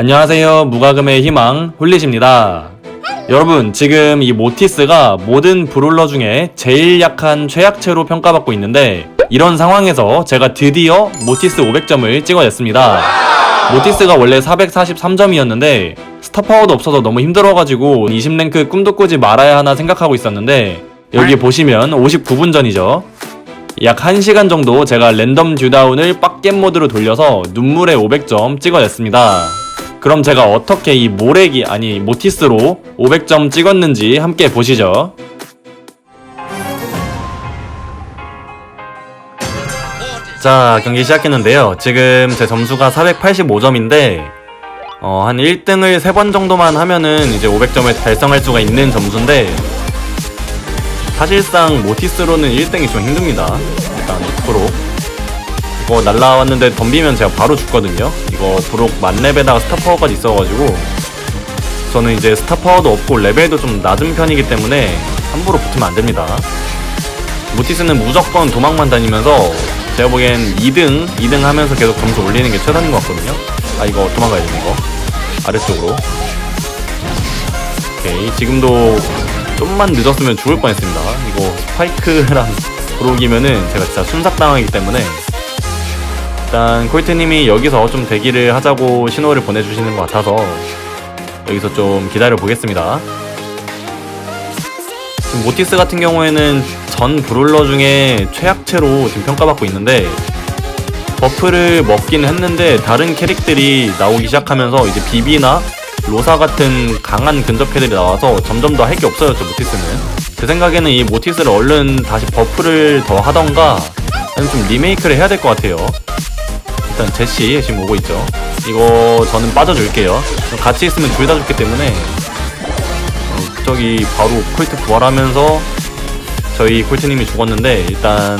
안녕하세요. 무과금의 희망 홀릿입니다. 여러분, 지금 이 모티스가 모든 브롤러 중에 제일 약한 최약체로 평가받고 있는데 이런 상황에서 제가 드디어 모티스 500점을 찍어냈습니다. 모티스가 원래 443점이었는데 스타파워도 없어서 너무 힘들어가지고 20랭크 꿈도 꾸지 말아야 하나 생각하고 있었는데 여기 보시면 59분 전이죠. 약 1시간 정도 제가 랜덤 듀다운을 빡겜 모드로 돌려서 눈물의 500점 찍어냈습니다. 그럼 제가 어떻게 이 모래기 아니 모티스로 500점 찍었는지 함께 보시죠. 자 경기 시작했는데요. 지금 제 점수가 485점인데 어, 한 1등을 3번 정도만 하면은 이제 500점을 달성할 수가 있는 점수인데 사실상 모티스로는 1등이 좀 힘듭니다. 일단 2% 이거 날라왔는데 덤비면 제가 바로 죽거든요. 이거 브록 만렙에다가 스타파워까지 있어가지고 저는 이제 스타파워도 없고 레벨도 좀 낮은 편이기 때문에 함부로 붙으면 안 됩니다. 모티스는 무조건 도망만 다니면서 제가 보기엔 2등, 2등 하면서 계속 점수 올리는 게 최선인 것 같거든요. 아 이거 도망가야 돼 이거 아래쪽으로. 오케이 지금도 좀만 늦었으면 죽을 뻔했습니다. 이거 스파이크랑 브록이면은 제가 진짜 순삭당하기 때문에 일단 콜트님이 여기서 좀 대기를 하자고 신호를 보내주시는 것 같아서 여기서 좀 기다려 보겠습니다. 지금 모티스 같은 경우에는 전 브롤러 중에 최악체로 지금 평가받고 있는데 버프를 먹긴 했는데 다른 캐릭들이 나오기 시작하면서 이제 비비나 로사 같은 강한 근접 캐들이 나와서 점점 더 할 게 없어요 저 모티스는 제 생각에는 이 모티스를 얼른 다시 버프를 더 하던가 아니면 좀 리메이크를 해야 될 것 같아요 일단 제시 지금 오고 있죠. 이거 저는 빠져줄게요. 같이 있으면 둘 다 죽기 때문에. 어, 저기 바로 콜트 부활하면서 저희 콜트님이 죽었는데 일단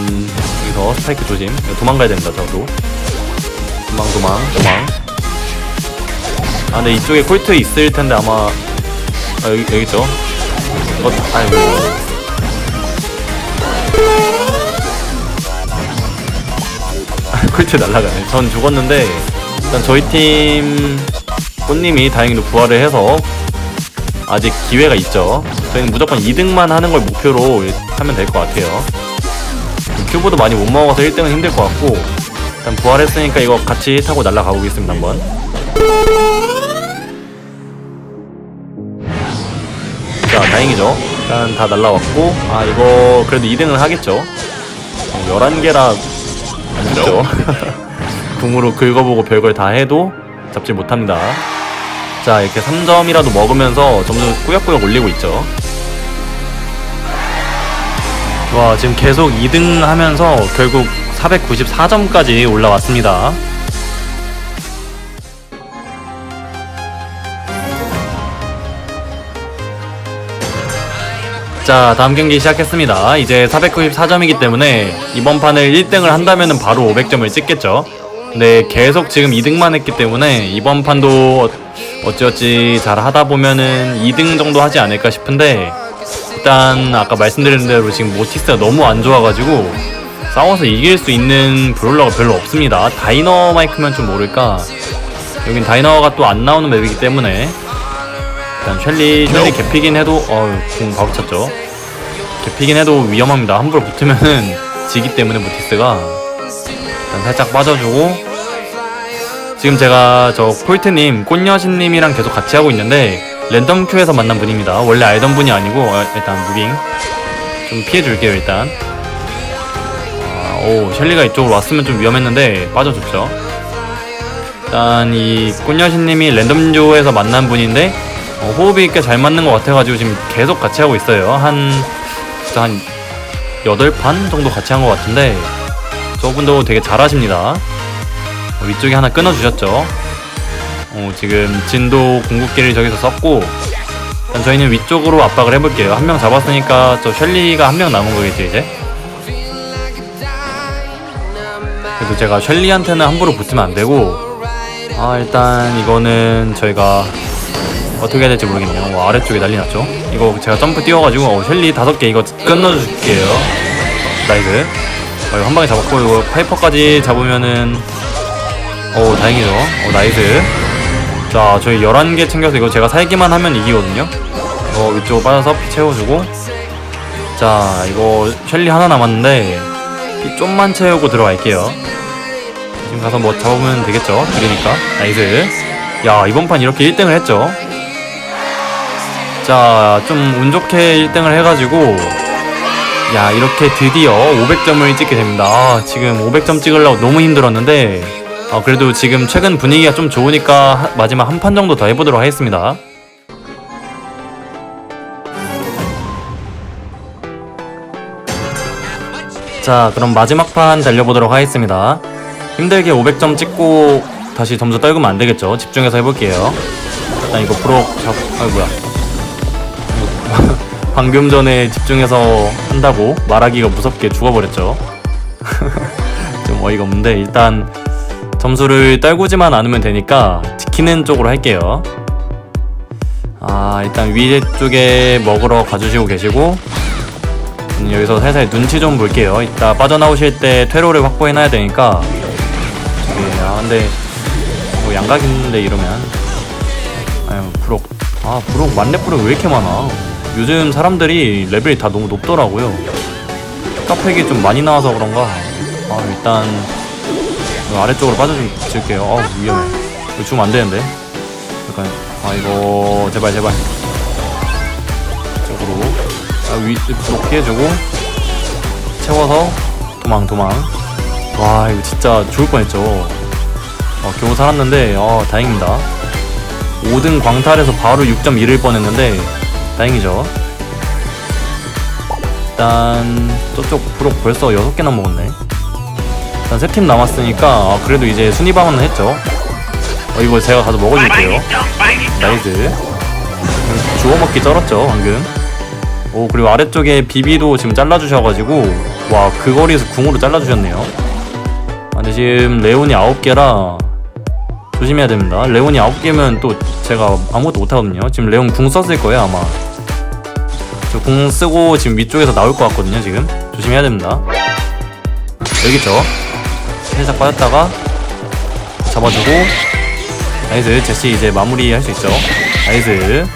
여기서 스파이크 조심. 도망가야 됩니다 저도. 도망 도망 도망. 아 근데 이쪽에 콜트 있을 텐데 아마 아 여기 여기 있죠? 이거 아이고 콜트 날라가네 전 죽었는데 일단 저희 팀 꽃님이 다행히도 부활을 해서 아직 기회가 있죠. 저희는 무조건 2등만 하는 걸 목표로 하면 될 것 같아요. 큐브도 많이 못 먹어서 1등은 힘들 것 같고 일단 부활했으니까 이거 같이 타고 날아가 보겠습니다 한번. 자 다행이죠. 일단 다 날라왔고 아 이거 그래도 2등은 하겠죠. 11개라 안 죽죠 궁으로 긁어보고 별걸 다 해도 잡지 못합니다. 자 이렇게 3점이라도 먹으면서 점점 꾸역꾸역 올리고 있죠. 와 지금 계속 2등 하면서 결국 494점까지 올라왔습니다 자 다음 경기 시작했습니다. 이제 494점이기 때문에 이번 판을 1등을 한다면 바로 500점을 찍겠죠. 근데 계속 지금 2등만 했기 때문에 이번 판도 어찌어찌 잘 하다 보면은 2등 정도 하지 않을까 싶은데 일단 아까 말씀드린 대로 지금 모티스가 너무 안 좋아가지고 싸워서 이길 수 있는 브롤러가 별로 없습니다. 다이너마이크면 좀 모를까. 여긴 다이너가 또 안 나오는 맵이기 때문에 일단 쉘리 쉘리 개피긴 해도 어궁 바로 찼죠? 개피긴 해도 위험합니다. 함부로 붙으면은 지기 때문에 모티스가 일단 살짝 빠져주고 지금 제가 저 콜트님 꽃여신님이랑 계속 같이 하고 있는데 랜덤 큐에서 만난 분입니다. 원래 알던 분이 아니고 어, 일단 무빙 좀 피해줄게요 일단. 아, 오 셸리가 이쪽으로 왔으면 좀 위험했는데 빠져줬죠? 일단 이 꽃여신님이 랜덤 듀오에서 만난 분인데 어, 호흡이 꽤 잘 맞는 것 같아가지고 지금 계속 같이 하고 있어요. 한 진짜 한 8판 정도 같이 한 것 같은데 저분도 되게 잘하십니다. 어, 위쪽에 하나 끊어주셨죠? 어, 지금 진도 궁극기를 저기서 썼고 일단 저희는 위쪽으로 압박을 해볼게요. 한 명 잡았으니까 저 셸리가 한 명 남은 거겠죠 이제? 그래도 제가 셸리한테는 함부로 붙으면 안 되고 아 일단 이거는 저희가 어떻게 해야 될지 모르겠네요. 와, 아래쪽에 난리 났죠? 이거 제가 점프 뛰어가지고 어, 셸리 다섯 개 이거 끊어줄게요. 나이스. 어, 이거 한 방에 잡았고 이거 파이퍼까지 잡으면은 오 다행이죠. 오 나이스. 자 저희 11개 챙겨서 이거 제가 살기만 하면 이기거든요. 이거 위쪽으로 빠져서 피 채워주고. 자 이거 셸리 하나 남았는데 피 좀만 채우고 들어갈게요. 지금 가서 뭐 잡으면 되겠죠? 둘이니까. 나이스. 야 이번 판 이렇게 1등을 했죠 자좀운 좋게 1등을 해가지고 야 이렇게 드디어 500점을 찍게 됩니다. 아, 지금 500점 찍으려고 너무 힘들었는데 아, 그래도 지금 최근 분위기가 좀 좋으니까 하- 마지막 한 판 정도 더 해보도록 하겠습니다. 자 그럼 마지막 판 달려보도록 하겠습니다. 힘들게 500점 찍고 다시 점수 떨구면 안 되겠죠? 집중해서 해볼게요. 일단 이거 프로 잡... 아이 뭐야 방금 전에 집중해서 한다고 말하기가 무섭게 죽어버렸죠. 좀 어이가 없는데 일단 점수를 떨구지만 않으면 되니까 지키는 쪽으로 할게요. 아 일단 위쪽에 먹으러 가주시고 계시고 여기서 살살 눈치 좀 볼게요. 이따 빠져나오실 때 퇴로를 확보해놔야 되니까 저기 아 근데 뭐 양각 있는데 이러면 아유 부록 아 부록 만렙 부록 왜 이렇게 많아? 요즘 사람들이 레벨이 다 너무 높더라고요. 카팩이 좀 많이 나와서 그런가. 아 일단 아래쪽으로 빠져줄게요. 어 위험해. 이거 주면 안 되는데. 약간 아 이거 제발 제발. 쪽으로 아 위 쪽 피해주고 채워서 도망 도망. 와 이거 진짜 죽을 뻔했죠. 어, 겨우 살았는데 어 다행입니다. 5등 광탈에서 바로 6점 잃을 뻔했는데 다행이죠. 일단 저쪽 브록 벌써 6개나 먹었네. 일단 세팀 남았으니까 아, 그래도 이제 순위 방어는 했죠. 어, 이거 제가 가서 먹어줄게요. 나이스. 주워 먹기 쩔었죠 방금. 오 그리고 아래쪽에 비비도 지금 잘라주셔가지고 와 그 거리에서 궁으로 잘라주셨네요. 아, 근데 지금 레온이 9개라 조심해야 됩니다. 레온이 9개면 또 제가 아무것도 못하거든요. 지금 레온 궁 썼을 거예요 아마. 저궁 쓰고 지금 위쪽에서 나올 것 같거든요 지금. 조심해야 됩니다. 여기 있죠. 살짝 빠졌다가 잡아주고 나이스 제시 이제 마무리 할 수 있죠. 나이스.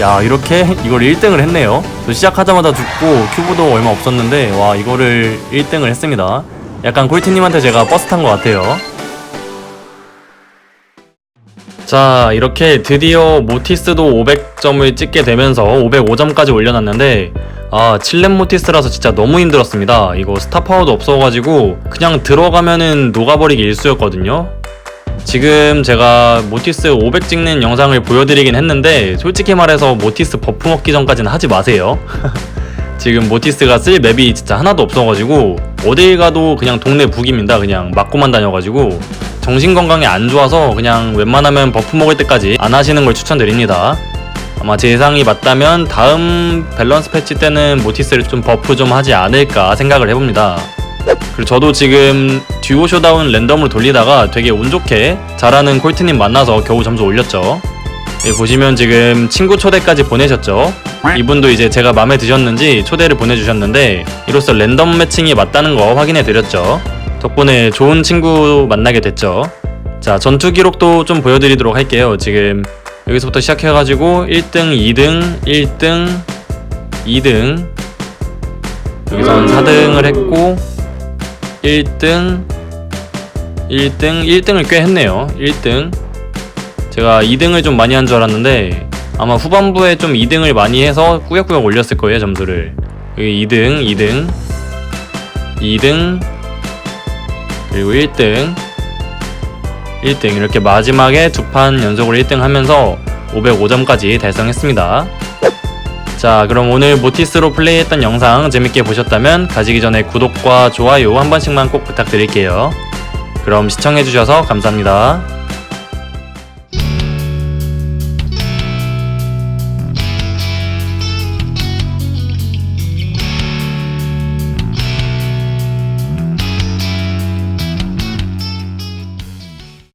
야 이렇게 이걸 1등을 했네요. 저 시작하자마자 죽고 큐브도 얼마 없었는데 와 이거를 1등을 했습니다. 약간 꿀티님한테 제가 버스 탄 것 같아요. 자 이렇게 드디어 모티스도 500점을 찍게 되면서 505점까지 올려놨는데 아 7렙 모티스라서 진짜 너무 힘들었습니다. 이거 스타 파워도 없어가지고 그냥 들어가면은 녹아버리기 일쑤였거든요. 지금 제가 모티스 500 찍는 영상을 보여드리긴 했는데 솔직히 말해서 모티스 버프 먹기 전까지는 하지 마세요. 지금 모티스가 쓸 맵이 진짜 하나도 없어가지고 어딜 가도 그냥 동네 북입니다. 그냥 맞고만 다녀가지고 정신 건강에 안 좋아서 그냥 웬만하면 버프 먹을 때까지 안 하시는 걸 추천드립니다. 아마 제 예상이 맞다면 다음 밸런스 패치 때는 모티스를 좀 버프 좀 하지 않을까 생각을 해봅니다. 그리고 저도 지금 듀오 쇼다운 랜덤으로 돌리다가 되게 운 좋게 잘하는 콜트님 만나서 겨우 점수 올렸죠. 여기 보시면 지금 친구 초대까지 보내셨죠. 이분도 이제 제가 마음에 드셨는지 초대를 보내주셨는데 이로써 랜덤 매칭이 맞다는 거 확인해 드렸죠. 덕분에 좋은 친구 만나게 됐죠. 자, 전투 기록도 좀 보여드리도록 할게요. 지금 여기서부터 시작해가지고 1등, 2등, 1등, 2등, 여기서는 4등을 했고 1등, 1등, 1등을 꽤 했네요. 1등. 제가 2등을 좀 많이 한 줄 알았는데 아마 후반부에 좀 2등을 많이 해서 꾸역꾸역 올렸을 거예요 점수를 여기 2등 2등 2등 그리고 1등. 1등 이렇게 마지막에 두 판 연속으로 1등 하면서 505점까지 달성했습니다. 자 그럼 오늘 모티스로 플레이했던 영상 재밌게 보셨다면 가시기 전에 구독과 좋아요 한 번씩만 꼭 부탁드릴게요. 그럼 시청해주셔서 감사합니다